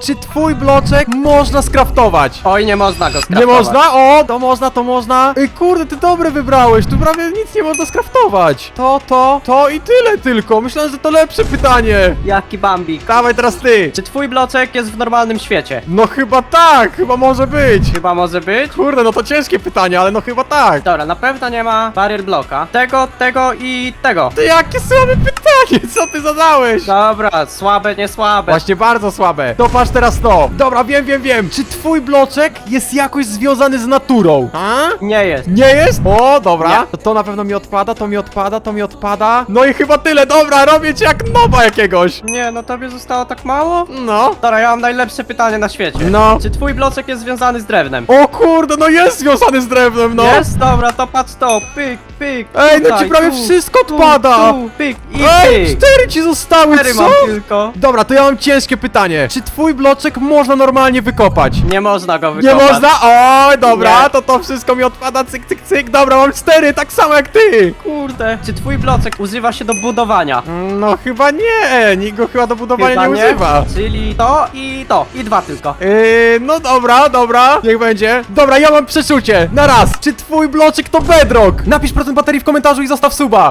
Czy twój bloczek można skraftować? Oj, nie można go Nie skraftować. można? O, to można, to można. Ej, kurde, ty dobre wybrałeś. Tu prawie nic nie można skraftować. To, to, to i tyle tylko. Myślałem, że to lepsze pytanie. Jaki bambik. Dawaj teraz ty. Czy twój bloczek jest w normalnym świecie? No chyba tak, chyba może być. Chyba może być? Kurde, no to ciężkie pytanie, ale no chyba tak. Dobra, na pewno nie ma barrier bloka. Tego, tego i tego. Ty jakie słabe pytanie, co ty zadałeś? Dobra, słabe, nie słabe. Właśnie bardzo słabe. To patrz teraz to. Dobra, wiem, wiem, wiem. Czy twój bloczek jest jakoś związany z naturą? A? Nie jest. Nie jest? O, dobra. Nie. To, to na pewno mi odpada, to mi odpada, to mi odpada. No i chyba tyle, dobra, robię cię jak nowa jakiegoś. Nie, no tobie zostało tak mało? No. Dobra, ja mam najlepsze pytanie na świecie. No. Czy twój bloczek jest związany z drewnem? O kurde, no jest związany z drewnem, no. Jest? Dobra, to patrz to. Pyk, pyk. Ej, no tutaj, ci prawie tu, wszystko tu, odpada. Tu, pyk i Ej, pyk. cztery ci zostały, Cztery co? mam tylko. Dobra, to ja mam ciężkie pytanie. Czy twój bloczek można normalnie wykopać? Nie można go Nie wykopać. można? Oj, dobra, Nie. to to wszystko mi odpada, cyk, cyk, cyk. Dobra, mam cztery, tak samo jak ty. Kurde. Czy twój bloczek używa się do budowania? No chyba nie, nikt go chyba do budowania Chyba nie używa. Czyli to i to. I dwa tylko. Yy, no dobra, dobra, niech będzie. Dobra, ja mam przeczucie. Na raz. Czy twój bloczek to bedrock? Napisz procent baterii w komentarzu i zostaw suba.